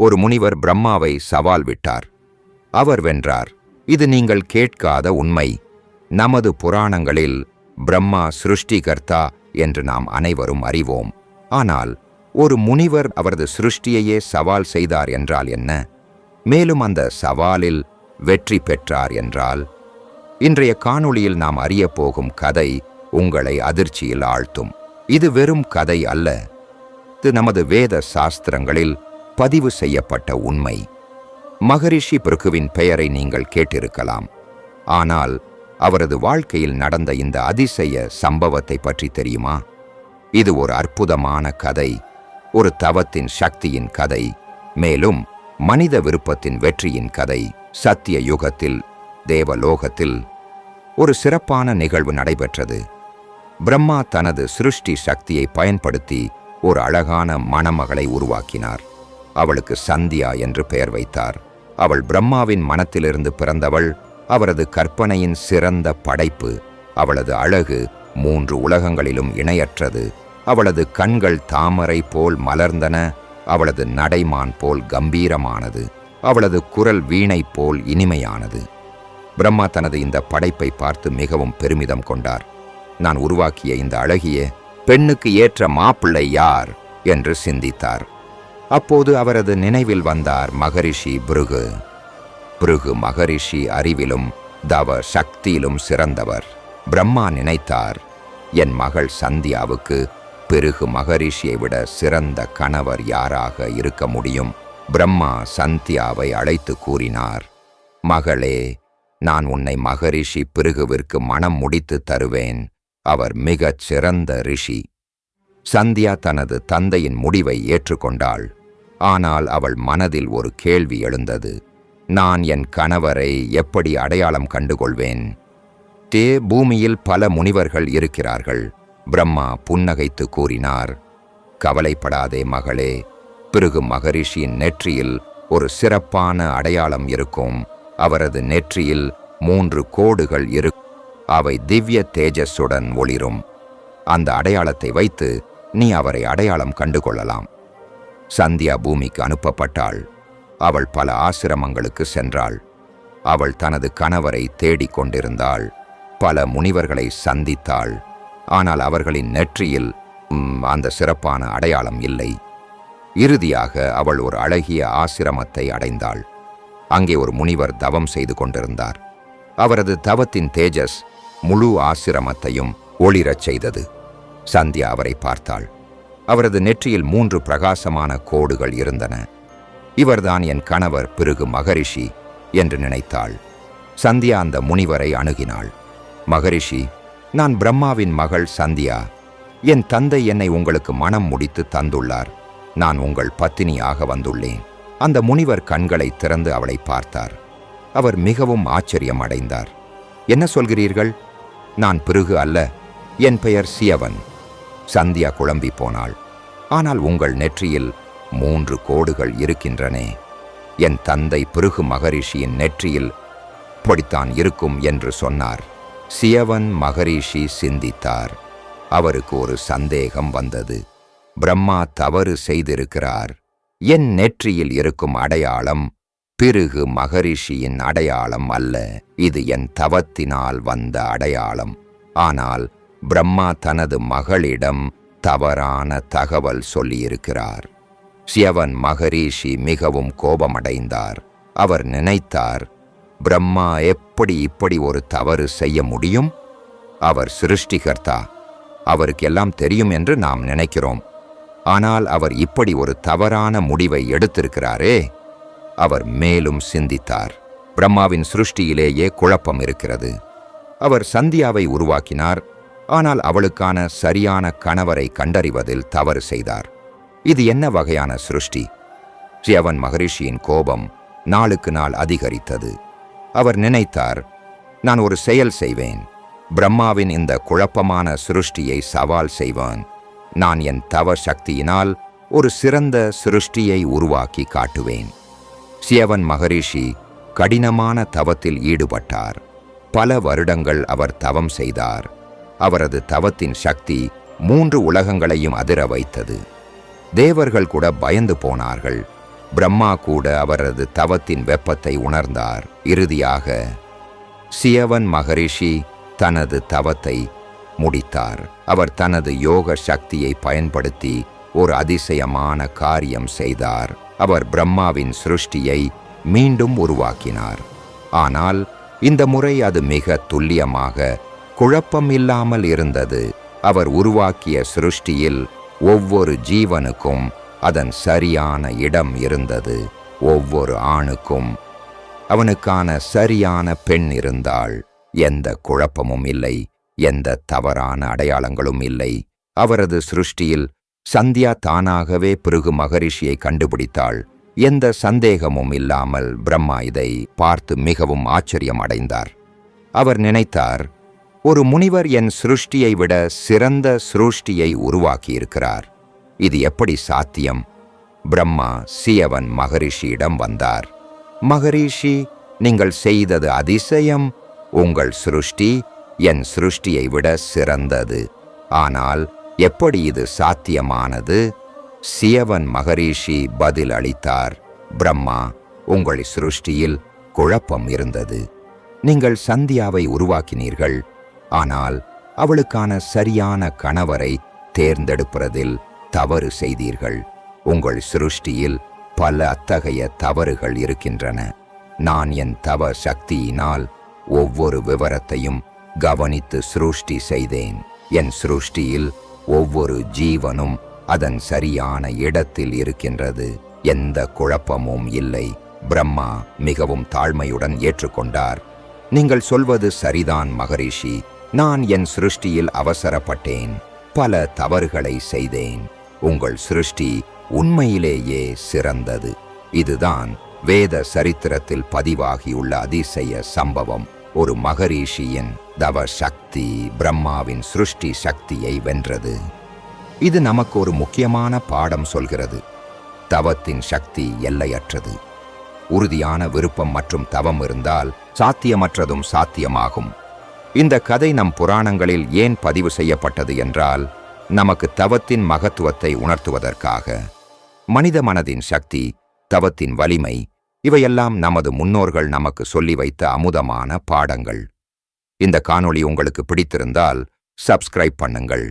ஒரு முனிவர் பிரம்மாவை சவால் விட்டார். அவர் வென்றார் இது நீங்கள் கேட்காத உண்மை. நமது புராணங்களில் பிரம்மா சிருஷ்டிகர்த்தா என்று நாம் அனைவரும் அறிவோம். ஆனால் ஒரு முனிவர் அவரது சிருஷ்டியையே சவால் செய்தார் என்றால் என்ன? மேலும் அந்த சவாலில் வெற்றி பெற்றார் என்றால்? இன்றைய காணொளியில் நாம் அறியப் போகும் கதை உங்களை அதிர்ச்சியில் ஆழ்த்தும். இது வெறும் கதை அல்ல. இது நமது வேத சாஸ்திரங்களில் பதிவு செய்யப்பட்ட உண்மை. மகரிஷி பிருகுவின் பெயரை நீங்கள் கேட்டிருக்கலாம். ஆனால் அவரது வாழ்க்கையில் நடந்த இந்த அதிசய சம்பவத்தை பற்றி தெரியுமா? இது ஒரு அற்புதமான கதை ஒரு தவத்தின் சக்தியின் கதை மேலும் மனித விருப்பத்தின் வெற்றியின் கதை. சத்திய யுகத்தில் தேவலோகத்தில் ஒரு சிறப்பான நிகழ்வு நடைபெற்றது. பிரம்மா தனது சிருஷ்டி சக்தியை பயன்படுத்தி ஒரு அழகான மணமகளை உருவாக்கினார். அவளுக்கு சந்தியா என்று பெயர் வைத்தார். அவள் பிரம்மாவின் மனத்திலிருந்து பிறந்தவள் அவரது கற்பனையின் சிறந்த படைப்பு அவளது அழகு மூன்று உலகங்களிலும் இணையற்றது. அவளது கண்கள் தாமரை போல் மலர்ந்தன அவளது நடைமான் போல் கம்பீரமானது அவளது குரல் வீணை போல் இனிமையானது. பிரம்மா தனது இந்த படைப்பை பார்த்து மிகவும் பெருமிதம் கொண்டார். நான் உருவாக்கிய இந்த அழகிய பெண்ணுக்கு ஏற்ற மாப்பிள்ளை யார்? என்று சிந்தித்தார். அப்போது அவரது நினைவில் வந்தார் மகரிஷி பிருகு. பிருகு மகரிஷி அறிவிலும் தவ சக்தியிலும் சிறந்தவர். பிரம்மா நினைத்தார் என் மகள் சந்தியாவுக்கு பிருகு மகரிஷியை விட சிறந்த கணவர் யாராக இருக்க முடியும்? பிரம்மா சந்தியாவை அழைத்து கூறினார் மகளே நான் உன்னை மகரிஷி பிருகுவிற்கு மனம் முடித்து தருவேன். அவர் மிகச் சிறந்த ரிஷி. சந்தியா தனது தந்தையின் முடிவை ஏற்றுக்கொண்டாள். ஆனால் அவள் மனதில் ஒரு கேள்வி எழுந்தது. நான் என் கணவரை எப்படி அடையாளம் கண்டுகொள்வேன்? தே பூமியில் பல முனிவர்கள் இருக்கிறார்கள் பிரம்மா புன்னகைத்து கூறினார். கவலைப்படாதே மகளே பிறகு மகரிஷியின் நெற்றியில் ஒரு சிறப்பான அடையாளம் இருக்கும். அவரது நெற்றியில் மூன்று கோடுகள் இருக்கும் அவை திவ்ய தேஜஸுடன் ஒளிரும். அந்த அடையாளத்தை வைத்து நீ அவரை அடையாளம் கண்டுகொள்ளலாம். சந்தியா பூமிக்கு அனுப்பப்பட்டாள். அவள் பல ஆசிரமங்களுக்கு சென்றாள். அவள் தனது கணவரை தேடிக் கொண்டிருந்தாள். பல முனிவர்களை சந்தித்தாள். ஆனால் அவர்களின் நெற்றியில் அந்த சிறப்பான அடையாளம் இல்லை. இறுதியாக அவள் ஒரு அழகிய ஆசிரமத்தை அடைந்தாள். அங்கே ஒரு முனிவர் தவம் செய்து கொண்டிருந்தார். அவரது தவத்தின் தேஜஸ் முழு ஆசிரமத்தையும் ஒளிரச் செய்தது. சந்தியா அவரை பார்த்தாள். அவரது நெற்றியில் மூன்று பிரகாசமான கோடுகள் இருந்தன. இவர்தான் என் கணவர் பிறகு மகரிஷி என்று நினைத்தாள். சந்தியா அந்த முனிவரை அணுகினாள். மகரிஷி நான் பிரம்மாவின் மகள் சந்தியா. என் தந்தை என்னை உங்களுக்கு மனம் முடித்து தந்துள்ளார். நான் உங்கள் பத்தினியாக வந்துள்ளேன். அந்த முனிவர் கண்களை திறந்து அவளை பார்த்தார். அவர் மிகவும் ஆச்சரியம் அடைந்தார் என்ன சொல்கிறீர்கள்? நான் பிறகு அல்ல. என் பெயர் சியவன். சந்தியா குழம்பி போனாள். ஆனால் உங்கள் நெற்றியில் மூன்று கோடுகள் இருக்கின்றனே. என் தந்தை பிருகு மகரிஷியின் நெற்றியில் இப்படித்தான் இருக்கும் என்று சொன்னார். சியவன் மகரிஷி சிந்தித்தார். அவருக்கு ஒரு சந்தேகம் வந்தது. பிரம்மா தவறு செய்திருக்கிறார். என் நெற்றியில் இருக்கும் அடையாளம் பிறகு மகரிஷியின் அடையாளம் அல்ல. இது என் தவத்தினால் வந்த அடையாளம். ஆனால் பிரம்மா தனது மகளிடம் தவறான தகவல் சொல்லியிருக்கிறார். சியவன் மகரிஷி மிகவும் கோபமடைந்தார். அவர் நினைத்தார் பிரம்மா எப்படி இப்படி ஒரு தவறு செய்ய முடியும்? அவர் சிருஷ்டிகர்த்தா அவருக்கு எல்லாம் தெரியும் என்று நாம் நினைக்கிறோம். ஆனால் அவர் இப்படி ஒரு தவறான முடிவை எடுத்திருக்கிறாரே? அவர் மேலும் சிந்தித்தார். பிரம்மாவின் சிருஷ்டியிலேயே குழப்பம் இருக்கிறது. அவர் சந்தியாவை உருவாக்கினார். ஆனால் அவளுக்கான சரியான கணவரை கண்டறிவதில் தவறு செய்தார். இது என்ன வகையான சிருஷ்டி? சியவன் மகரிஷியின் கோபம் நாளுக்கு நாள் அதிகரித்தது. அவர் நினைத்தார் நான் ஒரு செயல் செய்வேன். பிரம்மாவின் இந்த குழப்பமான சிருஷ்டியை சவால் செய்வான். நான் என் தவ சக்தியினால் ஒரு சிறந்த சிருஷ்டியை உருவாக்கி காட்டுவேன். சியவன் மகரிஷி கடினமான தவத்தில் ஈடுபட்டார். பல வருடங்கள் அவர் தவம் செய்தார். அவரது தவத்தின் சக்தி மூன்று உலகங்களையும் அதிர வைத்தது. தேவர்கள் கூட பயந்து போனார்கள். பிரம்மா கூட அவரது தவத்தின் வெப்பத்தை உணர்ந்தார். இறுதியாக சியவன் மகரிஷி தனது தவத்தை முடித்தார். அவர் தனது யோக சக்தியை பயன்படுத்தி ஒரு அதிசயமான காரியம் செய்தார். அவர் பிரம்மாவின் சிருஷ்டியை மீண்டும் உருவாக்கினார். ஆனால் இந்த முறை அது மிக துல்லியமாக குழப்பம் இல்லாமல் இருந்தது. அவர் உருவாக்கிய சிருஷ்டியில் ஒவ்வொரு ஜீவனுக்கும் அதன் சரியான இடம் இருந்தது. ஒவ்வொரு ஆணுக்கும் அவனுக்கான சரியான பெண் இருந்தாள். எந்த குழப்பமும் இல்லை எந்த தவறான அடையாளங்களும் இல்லை. அவரது சிருஷ்டியில் சந்தியா தானாகவே பிருகு மகரிஷியை கண்டுபிடித்தாள். எந்த சந்தேகமும் இல்லாமல் பிரம்மா இதை பார்த்து மிகவும் ஆச்சரியம் அடைந்தார் அவர் நினைத்தார் ஒரு முனிவர் என் சிருஷ்டியை விட சிறந்த சிருஷ்டியை உருவாக்கியிருக்கிறார். இது எப்படி சாத்தியம்? பிரம்மா சியவன் மகரிஷியிடம் வந்தார். மகரிஷி நீங்கள் செய்தது அதிசயம். உங்கள் சிருஷ்டி என் சிருஷ்டியை விட சிறந்தது. ஆனால் எப்படி இது சாத்தியமானது? சியவன் மகரிஷி பதில் அளித்தார் பிரம்மா உங்கள் சிருஷ்டியில் குழப்பம் இருந்தது. நீங்கள் சந்தியாவை உருவாக்கினீர்கள். ஆனால் அவளுக்கான சரியான கணவரை தேர்ந்தெடுப்பதில் தவறு செய்தீர்கள். உங்கள் சிருஷ்டியில் பல அத்தகைய தவறுகள் இருக்கின்றன. நான் என் தவ சக்தியினால் ஒவ்வொரு விவரத்தையும் கவனித்து சிருஷ்டி செய்தேன். என் சிருஷ்டியில் ஒவ்வொரு ஜீவனும் அதன் சரியான இடத்தில் இருக்கின்றது. எந்த குழப்பமும் இல்லை. பிரம்மா மிகவும் தாழ்மையுடன் ஏற்றுக்கொண்டார். நீங்கள் சொல்வது சரிதான் மகரிஷி. நான் என் சிருஷ்டியில் அவசரப்பட்டேன். பல தவறுகளை செய்தேன். உங்கள் சிருஷ்டி உண்மையிலேயே சிறந்தது. இதுதான் வேத சரித்திரத்தில் பதிவாகியுள்ள அதிசய சம்பவம். ஒரு மகரிஷியின் தவ சக்தி பிரம்மாவின் சிருஷ்டி சக்தியை வென்றது. இது நமக்கு ஒரு முக்கியமான பாடம் சொல்கிறது. தவத்தின் சக்தி எல்லையற்றது. உறுதியான விருப்பம் மற்றும் தவம் இருந்தால் சாத்தியமற்றதும் சாத்தியமாகும். இந்த கதை நம் புராணங்களில் ஏன் பதிவு செய்யப்பட்டது என்றால் நமக்கு தவத்தின் மகத்துவத்தை உணர்த்துவதற்காக. மனித மனதின் சக்தி தவத்தின் வலிமை இவையெல்லாம் நமது முன்னோர்கள் நமக்கு சொல்லி வைத்த அமுதமான பாடங்கள். இந்த காணொளி உங்களுக்கு பிடித்திருந்தால் சப்ஸ்கிரைப் பண்ணுங்கள்.